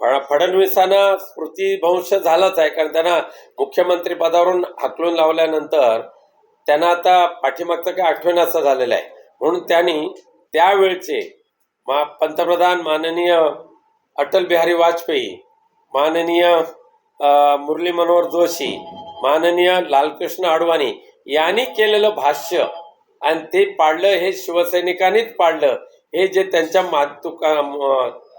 फडणवीसांना स्मृतीभंश झालाच आहे कारण त्यांना मुख्यमंत्री पदावरून हाकलून लावल्यानंतर त्यांना आता पाठीमागचं काय आठवण असं झालेलं आहे. म्हणून त्यांनी त्यावेळचे मा पंतप्रधान माननीय अटल बिहारी वाजपेयी माननीय मुरली मनोहर जोशी माननीय लालकृष्ण अडवाणी यांनी केलेलं भाष्य आणि ते पाडलं हे शिवसैनिकांनीच पाडलं हे जे त्यांच्या मातुका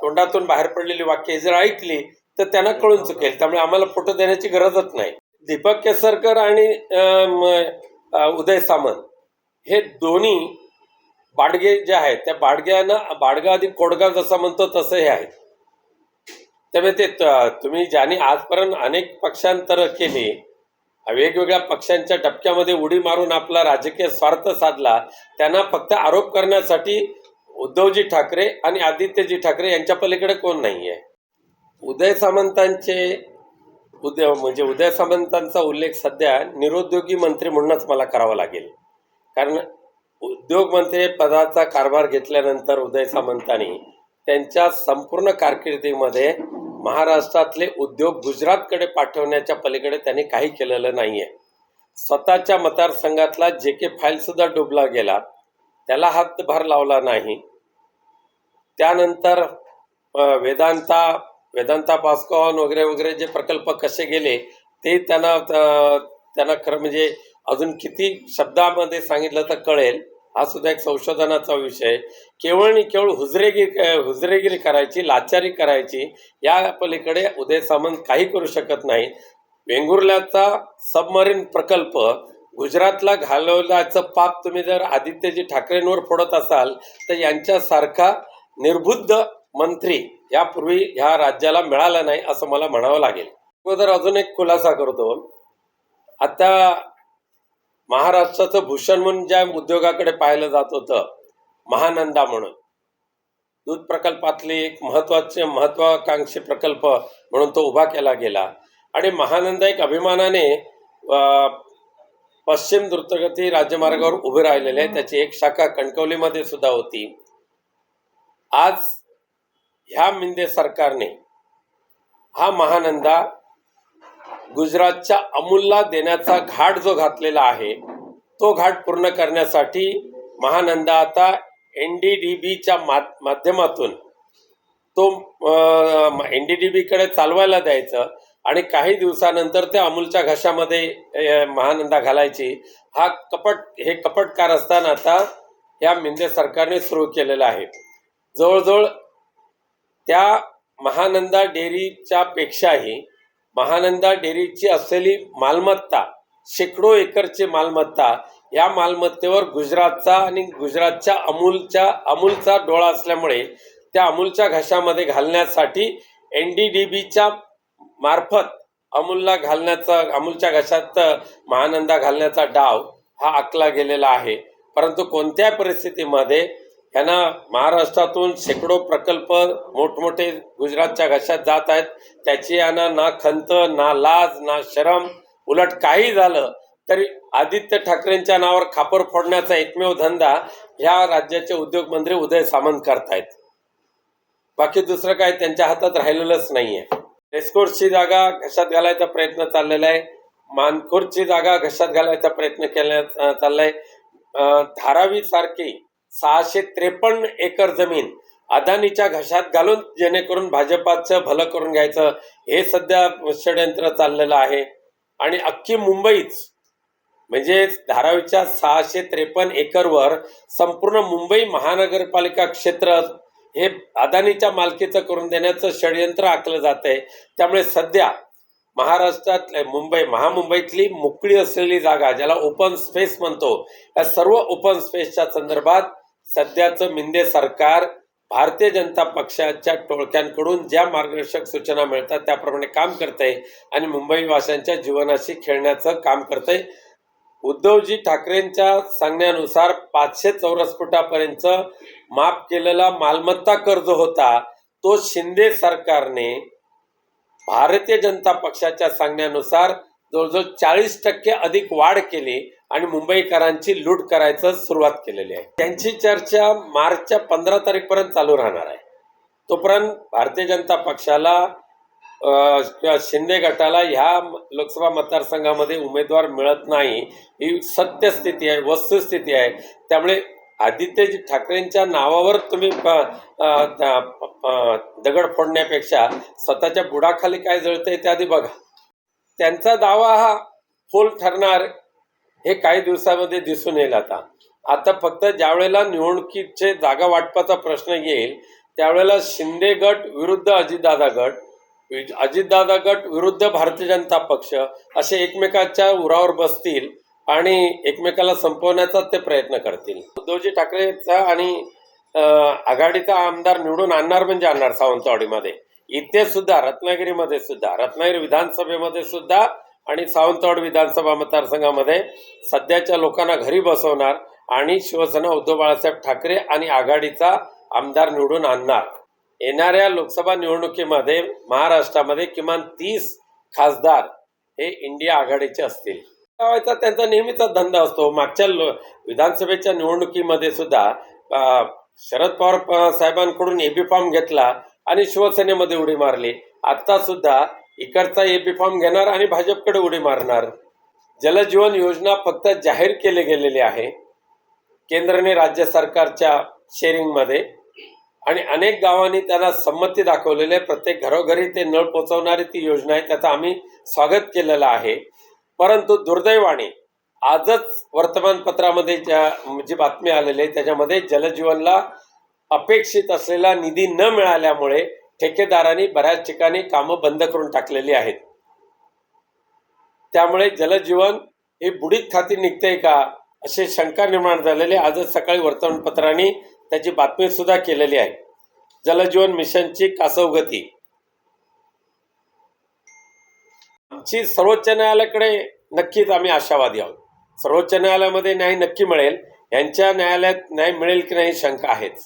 तोंडातून बाहेर पडलेली वाक्य जर ऐकली तर त्यांना कळून चुकेल. त्यामुळे आम्हाला फोटो देण्याची गरजच नाही. दीपक केसरकर आणि उदय सामंत हे दोन्ही बाडगे जे आहेत त्या बाडग्यानं बाडगा आधी कोडगा जसा म्हणतो तसं हे आहेत त्यामुळे ते तुम्ही ज्यांनी आजपर्यंत अनेक पक्षांतर केली वेगवेगळ्या पक्षांच्या टपक्यामध्ये उडी मारून आपला राजकीय स्वार्थ साधला त्यांना फक्त आरोप करण्यासाठी उद्धवजी ठाकरे आणि आदित्यजी ठाकरे यांच्या पलीकडे कोण नाही आहे उदय सामंतांचे उदय म्हणजे उदय सामंतांचा उल्लेख सध्या निरुद्योगी मंत्री म्हणूनच मला करावा लागेल. कारण उद्योग मंत्री पदाचा कारभार घेतल्यानंतर उदय सामंतांनी त्यांच्या संपूर्ण कारकिर्दीमध्ये महाराष्ट्रातले उद्योग गुजरातकडे पाठवण्याच्या पलीकडे त्यांनी काही केलेलं नाही आहे स्वतःच्या मतदारसंघातला जे के फाईलसुद्धा डुबला गेला त्याला हातभार लावला नाही. त्यानंतर वेदांता वेदांता पास्कॉन वगैरे वगैरे जे प्रकल्प कसे गेले ते त्यांना त्यांना खरं म्हणजे अजून किती शब्दामध्ये सांगितलं तर कळेल. हा सुद्धा एक संशोधनाचा विषय. केवळ आणि केवळ हुजरेगिरी हुजरेगिरी करायची लाचारी करायची या पलीकडे उदय सामंत काही करू शकत नाही. वेंगुर्ल्याचा सबमरीन प्रकल्प गुजरातला घालवल्याचं पाप तुम्ही जर आदित्यजी ठाकरेंवर फोडत असाल तर यांच्यासारखा निर्बुद्ध मंत्री यापूर्वी ह्या राज्याला मिळाला नाही असं मला म्हणावं लागेल. अगोदर अजून एक खुलासा करतो. आता महाराष्ट्राचं भूषण म्हणून ज्या उद्योगाकडे पाहिलं जात होतं महानंदा म्हणून. दूध प्रकल्पातली एक महत्त्वाचे महत्वाकांक्षी प्रकल्प म्हणून तो उभा केला गेला. आणि महानंदा एक अभिमानाने अं, पश्चिम द्रुतगती राज्यमार्गावर उभे राहिलेले. आहे त्याची एक शाखा कणकवलीमध्ये सुद्धा होती. आज ह्या मिंदे सरकारने हा महानंदा गुजरातच्या अमूलला देण्याचा घाट जो घातलेला आहे तो घाट पूर्ण करण्यासाठी महानंदा आता एन डी डी बीच्या माध्यमातून तो एन डी डी बीकडे चालवायला द्यायचं आणि काही दिवसानंतर ते अमूलच्या घशामध्ये महानंदा घालायची. हा कपट हे कपटकार असताना आता या मिंदे सरकारने सुरू केलेला आहे. जवळजवळ त्या महानंदा डेअरीच्या पेक्षाही महानंदा डेअरीची असलेली मालमत्ता शेकडो एकरची मालमत्ता या मालमत्तेवर गुजरातचा आणि गुजरातच्या अमूलच्या अमूलचा डोळा असल्यामुळे त्या अमूलच्या घशामध्ये घालण्यासाठी एन डी डी बीच्या मार्फत अमूलला घालण्याचा अमूलच्या घशात महानंदा घालण्याचा डाव हा आखला गेलेला आहे. परंतु कोणत्या परिस्थितीमध्ये यांना महाराष्ट्रातून शेकडो प्रकल्प मोठमोठे गुजरातच्या घशात जात आहेत. त्याची यांना ना खंत ना लाज ना शरम उलट काही झालं तरी आदित्य ठाकरेंच्या नावावर खापर फोडण्याचा एकमेव धंदा ह्या राज्याचे उद्योगमंत्री उदय सामंत करतायत. बाकी दुसरं काय त्यांच्या हातात राहिलेलंच नाहीये. रेस्कोर्सची जागा घशात घालायचा प्रयत्न चाललेला आहे. मानखुर्दची जागा घशात घालायचा प्रयत्न केला चाललाय. धारावी सारखी सहाशे त्रेपन्न एकर जमीन अदानीच्या घशात घालून जेणेकरून भाजपाचं भलं करून घ्यायचं हे सध्या षडयंत्र चाललेलं आहे. आणि अख्खी मुंबईच म्हणजे धारावीच्या सहाशे त्रेपन्न एकरवर संपूर्ण मुंबई महानगरपालिका क्षेत्र हे अदानीच्या मालकीचं करून देण्याचं षडयंत्र आखलं जात आहे त्यामुळे सध्या महाराष्ट्रात मुंबई महामुंबईतली मोकळी असलेली जागा ज्याला ओपन स्पेस म्हणतो या सर्व ओपन स्पेसच्या संदर्भात सध्याचं मिंदे सरकार भारतीय जनता पक्षाच्या टोळक्यांकडून ज्या मार्गदर्शक सूचना मिळतात त्याप्रमाणे काम करतंय आणि मुंबईवाशांच्या जीवनाशी खेळण्याचं काम करतंय. उद्धवजी ठाकरेंच्या सांगण्यानुसार पाचशे चौरस फुटापर्यंत माफ केलेला मालमत्ता कर जो होता. तो शिंदे सरकारने भारतीय जनता पक्षाच्या सांगण्यानुसार जवळजवळ चाळीस टक्के अधिक वाढ केली आणि मुंबईकरांची लूट करायचं सुरुवात केलेली आहे. त्यांची चर्चा मार्चच्या पंधरा तारीखपर्यंत चालू राहणार आहे. तोपर्यंत भारतीय जनता पक्षाला किंवा शिंदे गटाला ह्या लोकसभा मतदारसंघामध्ये उमेदवार मिळत नाही. ही सत्यस्थिती आहे वस्तुस्थिती आहे. त्यामुळे आदित्यजी ठाकरेंच्या नावावर तुम्ही दगड फोडण्यापेक्षा स्वतःच्या बुडाखाली काय जळतंय ते आधी बघा. त्यांचा दावा हा फोल ठरणार हे काही दिवसामध्ये दिसून येईल आता. आता फक्त ज्या वेळेला निवडणुकीचे जागा वाटपाचा प्रश्न येईल त्यावेळेला शिंदे गट विरुद्ध अजितदादा गट अजितदादा गट विरुद्ध भारतीय जनता पक्ष असे एकमेकाच्या उरावर बसतील आणि एकमेकाला संपवण्याचा ते प्रयत्न करतील. उद्धवजी ठाकरेचा आणि आघाडीचा आमदार निवडून आणणार म्हणजे आणणार सावंतवाडीमध्ये. इथे सुद्धा रत्नागिरीमध्ये सुद्धा रत्नागिरी विधानसभेमध्ये सुद्धा आणि सावंतवाड विधानसभा मतदारसंघामध्ये सध्याच्या लोकांना घरी बसवणार आणि शिवसेना उद्धव बाळासाहेब ठाकरे आणि आघाडीचा आमदार निवडून आणणार. येणाऱ्या लोकसभा निवडणुकीमध्ये महाराष्ट्रामध्ये किमान तीस खासदार हे इंडिया आघाडीचे असतील. लावायचा त्यांचा नेहमीचा धंदा असतो. मागच्या विधानसभेच्या निवडणुकीमध्ये सुद्धा शरद पवार साहेबांकडून एबी फॉर्म घेतला. आणि शिवसेनेमध्ये उडी मारली. आता सुद्धा इकडचा एपी फॉर्म घेणार आणि भाजपकडे उडी मारणार. जलजीवन योजना फक्त जाहीर केली गेलेली आहे. केंद्राने राज्य सरकारच्या शेअरिंगमध्ये आणि अनेक गावांनी त्याला संमती दाखवलेली आहे. प्रत्येक घरोघरी ते नळ पोचवणारी ती योजना आहे त्याचं आम्ही स्वागत केलेलं आहे. परंतु दुर्दैवाने आजच वर्तमानपत्रामध्ये ज्या जी बातमी आलेली आहे त्याच्यामध्ये जलजीवनला अपेक्षित असलेला निधी न मिळाल्यामुळे ठेकेदारांनी बऱ्याच ठिकाणी कामं बंद करून टाकलेली आहेत. त्यामुळे जलजीवन हे बुडीत खाती निघते का अशी शंका निर्माण झालेली आजच सकाळी वर्तमानपत्रांनी त्याची बातमी सुद्धा केलेली आहे. जलजीवन मिशनची कासवगती. आमची सर्वोच्च न्यायालयाकडे नक्कीच आम्ही आशावादी आहोत. सर्वोच्च न्यायालयामध्ये न्याय नक्की मिळेल यांच्या न्यायालयात न्याय मिळेल की नाही शंका आहेच.